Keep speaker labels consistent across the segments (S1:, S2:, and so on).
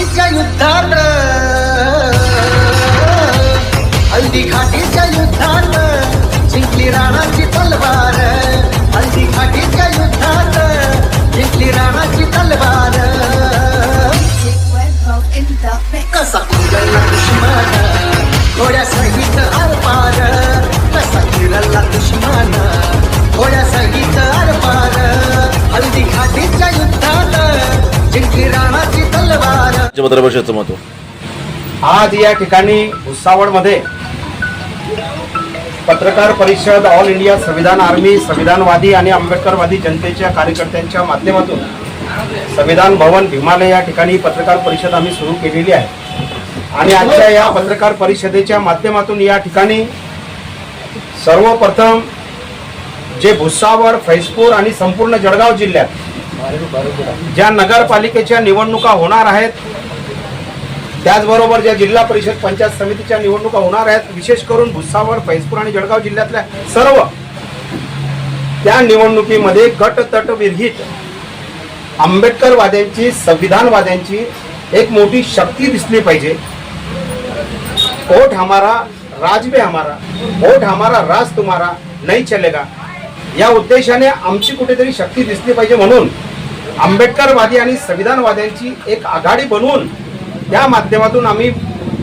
S1: घाटीच्या युद्धात हल्दी घाटीच्या युद्धात जिंकली राणाची तलवार हल्दी घाटीच्या युद्धात जिंकली राणाची तलवार. कसा किरला दुश्मन थोड्या सहित आरपार कसा किरला दुश्मन थोड्या सहित आरपार हल्दी घाटीच्या युद्धात जिंकली राणाची तलवार
S2: महत्त्व.
S3: आज या ठिकाणी भुसावळमध्ये पत्रकार परिषद ऑल इंडिया संविधान आर्मी संविधानवादी आणि आंबेडकरवादी जनतेच्या कार्यकर्त्यांच्या माध्यमातून संविधान भवन भीमालय या ठिकाणी पत्रकार परिषद आम्ही सुरू केलेली आहे. आणि आजच्या या पत्रकार परिषदेच्या माध्यमातून या ठिकाणी सर्वप्रथम जे भुसावळ फैजपूर आणि संपूर्ण जळगाव जिल्ह्यात ज्या नगरपालिकेच्या निवडणुका होणार आहेत त्याचबरोबर ज्या जिल्हा परिषद पंचायत समितीच्या निवडणुका होणार आहेत विशेष करून भुसावळ फैजपूर आणि जळगाव जिल्ह्यातल्या सर्व त्या निवडणुकीमध्ये गट तट विरहित आंबेडकरवाद्यांची संविधानवाद्यांची एक मोठी शक्ती दिसली पाहिजे. वोट हमारा राज हमारा वोट हमारा राज तुम्हारा नाही चलेगा. या उद्देशाने आमची कुठेतरी शक्ती दिसली पाहिजे म्हणून आंबेडकरवादी आणि संविधानवाद्यांची एक आघाडी बनवून त्या माध्यमातून आम्ही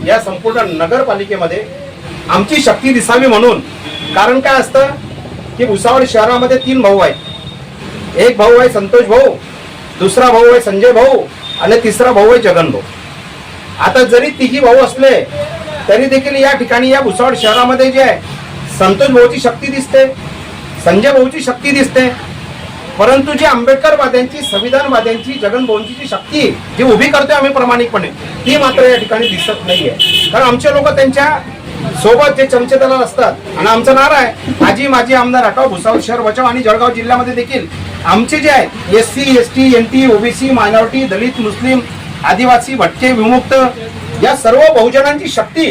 S3: या संपूर्ण नगरपालिकेमध्ये आमची शक्ती दिसावी म्हणून कारण काय असतं की भुसावळ शहरामध्ये तीन भाऊ आहेत. एक भाऊ आहे संतोष भाऊ दुसरा भाऊ आहे संजय भाऊ आणि तिसरा भाऊ आहे जगन भाऊ. आता जरी तिघी भाऊ असले तरी देखील या ठिकाणी या भुसावळ शहरामध्ये जे आहे संतोष भाऊची शक्ती दिसते संजय भाऊची शक्ती दिसते. परंतु जी आंबेडकरवाद्यांची संविधानवाद्यांची जगनभवनची जी शक्ती जी उभी करतोय आम्ही प्रामाणिकपणे ती मात्र या ठिकाणी दिसत नाहीये. कारण आमचे लोक त्यांच्यासोबत जे चमचेदार असतात आणि आमचं नारा आहे आजी माजी आमदार हटाव भुसावळ शहर बचाव आणि जळगाव जिल्ह्यामध्ये देखील आमचे जे आहेत S C S T N T OBC minority दलित मुस्लिम आदिवासी भटके विमुक्त या सर्व बहुजनांची शक्ती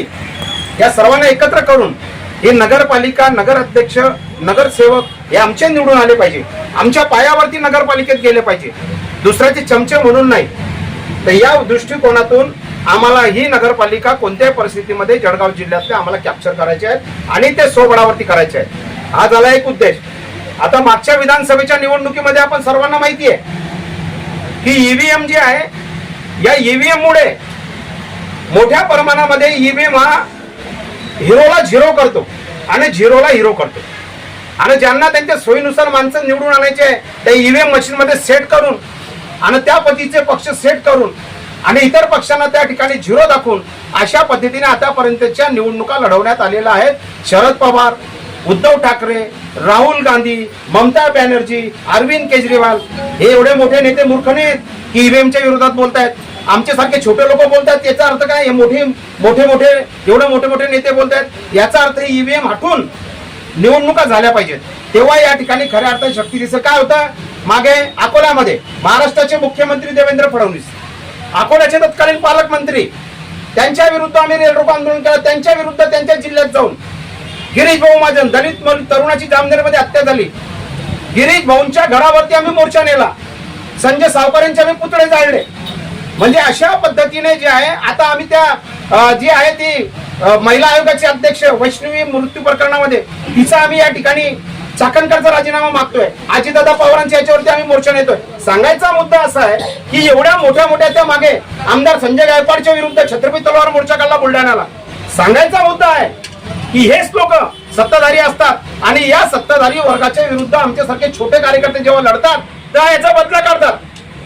S3: या सर्वांना एकत्र करून हे नगरपालिका नगर अध्यक्ष नगरसेवक हे आमचे निवडून आले पाहिजे. आमच्या पायावरती नगरपालिकेत गेले पाहिजे. दुसऱ्याचे चमचे म्हणून नाही. तर या दृष्टिकोनातून आम्हाला ही नगरपालिका कोणत्याही परिस्थितीमध्ये जळगाव जिल्ह्यातले आम्हाला कॅप्चर करायचे आहेत आणि ते सोबळावरती करायचे आहेत. हा झाला एक उद्देश. आता मागच्या विधानसभेच्या निवडणुकीमध्ये आपण सर्वांना माहिती आहे की ईव्हीएम जे आहे या ईव्हीएम मुळे मोठ्या प्रमाणामध्ये ईव्हीएम हा हिरोला झिरो करतो आणि झिरोला हिरो करतो. आणि ज्यांना त्यांच्या सोयीनुसार माणसं निवडून आणायचे आहे, त्या ईव्हीएम मशीन मध्ये सेट करून आणि त्या पद्धतीचे पक्ष सेट करून आणि इतर पक्षांना त्या ठिकाणी झिरो दाखवून अशा पद्धतीने आतापर्यंतच्या निवडणुका लढवण्यात आलेल्या आहेत. शरद पवार उद्धव ठाकरे राहुल गांधी ममता बॅनर्जी अरविंद केजरीवाल हे एवढे मोठे नेते मूर्ख नाहीत की ईव्हीएमच्या विरोधात बोलतायत. आमच्यासारखे छोटे लोक बोलतात याचा अर्थ काय? हे मोठे मोठे मोठे एवढे मोठे मोठे नेते बोलतायत. याचा अर्थ ईव्हीएम हटून निवडणुका झाल्या पाहिजेत. तेव्हा या ठिकाणी खऱ्या अर्थाने शक्ती दिसेल काय होतं? मागे अकोल्यामध्ये महाराष्ट्राचे मुख्यमंत्री देवेंद्र फडणवीस अकोल्याचे तत्कालीन पालकमंत्री त्यांच्या विरुद्ध आम्ही रेलरोको आंदोलन केलं त्यांच्या विरुद्ध त्यांच्या जिल्ह्यात जाऊन गिरीश भाऊ महाजन दलित तरुणाची जामनेरमध्ये हत्या झाली. गिरीश भाऊंच्या घरावरती आम्ही मोर्चा नेला. संजय सावकारांचे आम्ही पुतळे जाळले. म्हणजे अशा पद्धतीने जे आहे आता आम्ही त्या जी आहे ती महिला आयोगाचे अध्यक्ष वैष्णवी मृत्यू प्रकरणामध्ये तिचा आम्ही या ठिकाणी चाकणकरचा राजीनामा मागतोय. आजीदादा पवारांच्या याच्यावरती आम्ही मोर्चा नेतोय. सांगायचा मुद्दा असा आहे की एवढ्या मोठ्या मोठ्या त्या मागे आमदार संजय गायकवाडच्या विरुद्ध छत्रपती तलवार मोर्चा काढला बुलढाण्याला. सांगायचा मुद्दा आहे की हेच लोक सत्ताधारी असतात आणि या सत्ताधारी वर्गाच्या विरुद्ध आमच्यासारखे छोटे कार्यकर्ते जेव्हा लढतात तेव्हा याचा बदला काढतात.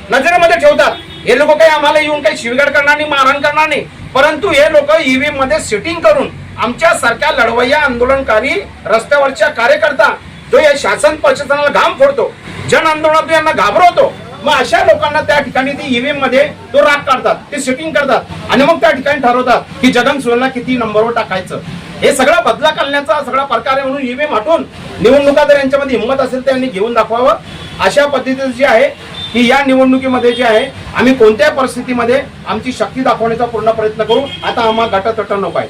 S3: नजरेमध्ये ठेवतात. हे लोक काही आम्हाला येऊन काही शिवगड करणार नाही मारहाण करणार नाही. परंतु हे लोक ईव्हीएममध्ये सिटिंग करून आमच्या सारख्या लढवय्या आंदोलनकारी रस्त्यावरच्या कार्यकर्ता जो या शासन प्रशासनाला घाम फोडतो. जन आंदोलनातून यांना घाबरवतो. मग अशा लोकांना त्या ठिकाणी ते ईव्हीएममध्ये तो राग काढतात ते सिटिंग करतात आणि मग त्या ठिकाणी ठरवतात की जगन सोयला किती नंबरवर टाकायचं. हे सगळा बदला करण्याचा सगळा प्रकार आहे म्हणून ईव्हीएम हटवून निवडणुका जर यांच्यामध्ये हिंमत असेल तर यांनी घेऊन दाखवावं. अशा पद्धतीचं जे आहे की या निवडणुकीमध्ये जे आहे आम्ही कोणत्याही परिस्थितीमध्ये आमची शक्ती दाखवण्याचा पूर्ण प्रयत्न करू आता आम्हाला गटतट नको आहे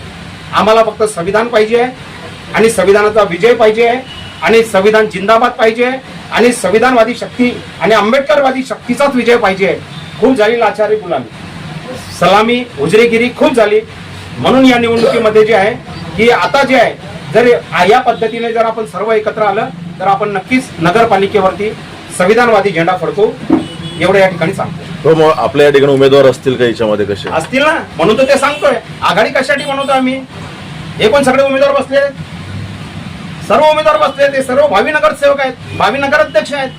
S3: आम्हाला फक्त संविधान पाहिजे आहे आणि संविधानाचा विजय पाहिजे आहे आणि संविधान जिंदाबाद पाहिजे आहे आणि संविधानवादी शक्ती आणि आंबेडकरवादी शक्तीचाच विजय पाहिजे आहे. खूप झाली लाचारी गुलामी. सलामी उजरेगिरी खूप झाली. म्हणून या निवडणुकीमध्ये जे आहे की आता जे आहे जर या पद्धतीने जर आपण सर्व एकत्र आलं तर आपण नक्कीच नगरपालिकेवरती संविधानवादी झेंडा फडकवू एवढं या ठिकाणी सांगतो.
S2: हो मग आपल्या या ठिकाणी उमेदवार असतील का याच्यामध्ये कसे?
S3: असतील ना म्हणून तर ते सांगतोय. आघाडी कशासाठी बनवतो आम्ही? हे पण सगळे उमेदवार बसले. सर्व उमेदवार बसले ते सर्व भावी नगरसेवक आहेत भावी नगराध्यक्ष आहेत.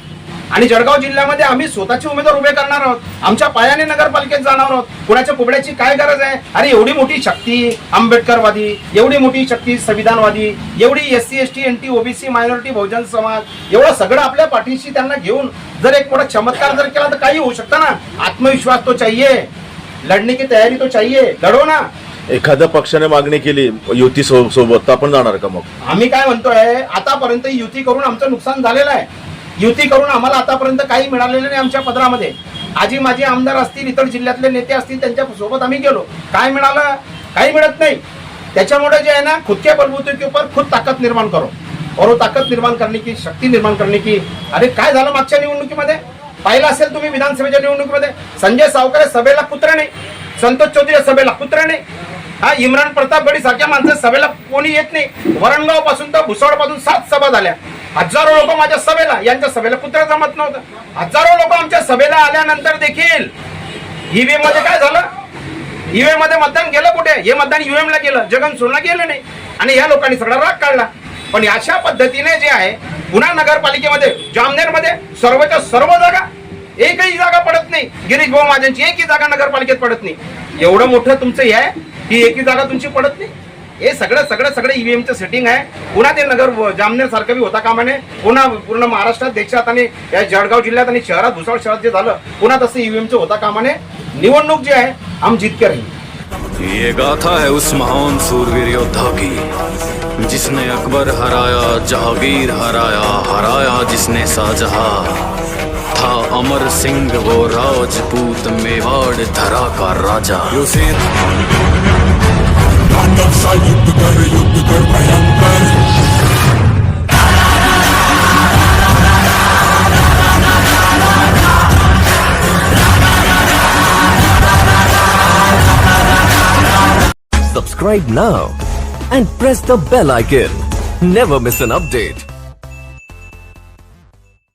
S3: आणि जळगाव जिल्ह्यामध्ये आम्ही स्वतःचे उमेदवार उभे करणार आहोत. आमच्या पायाने नगरपालिकेत जाणार आहोत. कुणाच्या कुबड्याची काय गरज आहे? अरे एवढी मोठी शक्ती आंबेडकरवादी एवढी मोठी शक्ती संविधानवादी एवढी S C S T N T OBC minority बहुजन समाज एवढं सगळं आपल्या पाठीशी त्यांना घेऊन जर एक मोठा चमत्कार जर केला तर काही होऊ शकतं ना? आत्मविश्वास तो चाहिए लढने की तयारी तो चाहिए लढो ना.
S2: एखाद्या पक्षाने मागणी केली युती सोबत आपण जाणार का मग?
S3: आम्ही काय म्हणतोय? आतापर्यंत युती करून आमचं नुकसान झालेलं आहे. युती करून आम्हाला आतापर्यंत काही मिळालेलं नाही आमच्या पदरामध्ये. आजी माझे आमदार असतील इतर जिल्ह्यातले नेते असतील त्यांच्यासोबत आम्ही गेलो. काय मिळालं? काही मिळत नाही. त्याच्यामुळे जे आहे ना खुद के बलबूते के ऊपर खुद ताकद निर्माण करो. और वो ताकद निर्माण करने की शक्ती निर्माण करने की अरे काय झालं मागच्या निवडणुकीमध्ये? पाहिलं असेल तुम्ही विधानसभेच्या निवडणुकीमध्ये. संजय सावकर सभेला कुत्रे नाही. संतोष चौधरी सभेला कुत्रे नाही. हा इम्रान प्रतापगडी सारख्या माणसं सभेला कोणी येत नाही. वरणगावपासून तर भुसावळपासून सात सभा झाल्या. हजारो लोक माझ्या सभेला यांच्या सभेला कुत्रा जमत नव्हतं. हजारो लोक आमच्या सभेला आल्यानंतर देखील ईव्हीएममध्ये काय झालं? ईव्हीएममध्ये मतदान गेलं कुठे? हे मतदान ईव्हीएम ला गेलं. जगन सोडला गेलं नाही. आणि या लोकांनी सगळा राग काढला. पण अशा पद्धतीने जे आहे पुन्हा नगरपालिकेमध्ये जामनेरमध्ये सर्वच्या सर्व जागा एकही जागा पडत नाही. गिरीश भाऊ महाजनची एकही जागा नगरपालिकेत पडत नाही. एवढं मोठं तुमचं हे आहे की एकही जागा तुमची पडत नाही? हे सगळं सगळं सगळं ईव्हीएमचं सेटिंग आहे. पुन्हा ते नगर जामनेर सारखं बी होता कामाने. पुन्हा पूर्ण महाराष्ट्रात देशात आणि या जळगाव जिल्ह्यात आणि शहरात भुसावळ शहरात जे झालं पुन्हा तसं ईव्हीएमचं होता कामाने. निवडणूक जी आहे आम जीत के राहील.
S4: ये गाथा है उस महान सूरवीर योद्धा की जिसने अकबर हराया जहांगीर हराया हराया जिसने शाहजहां। था अमर सिंह वो राजपूत मेवाड़ धरा का राजा। उसे
S5: तांडवसा युद्ध कर युद्ध कर भयंकर
S6: Subscribe now and press the bell icon. Never miss an update.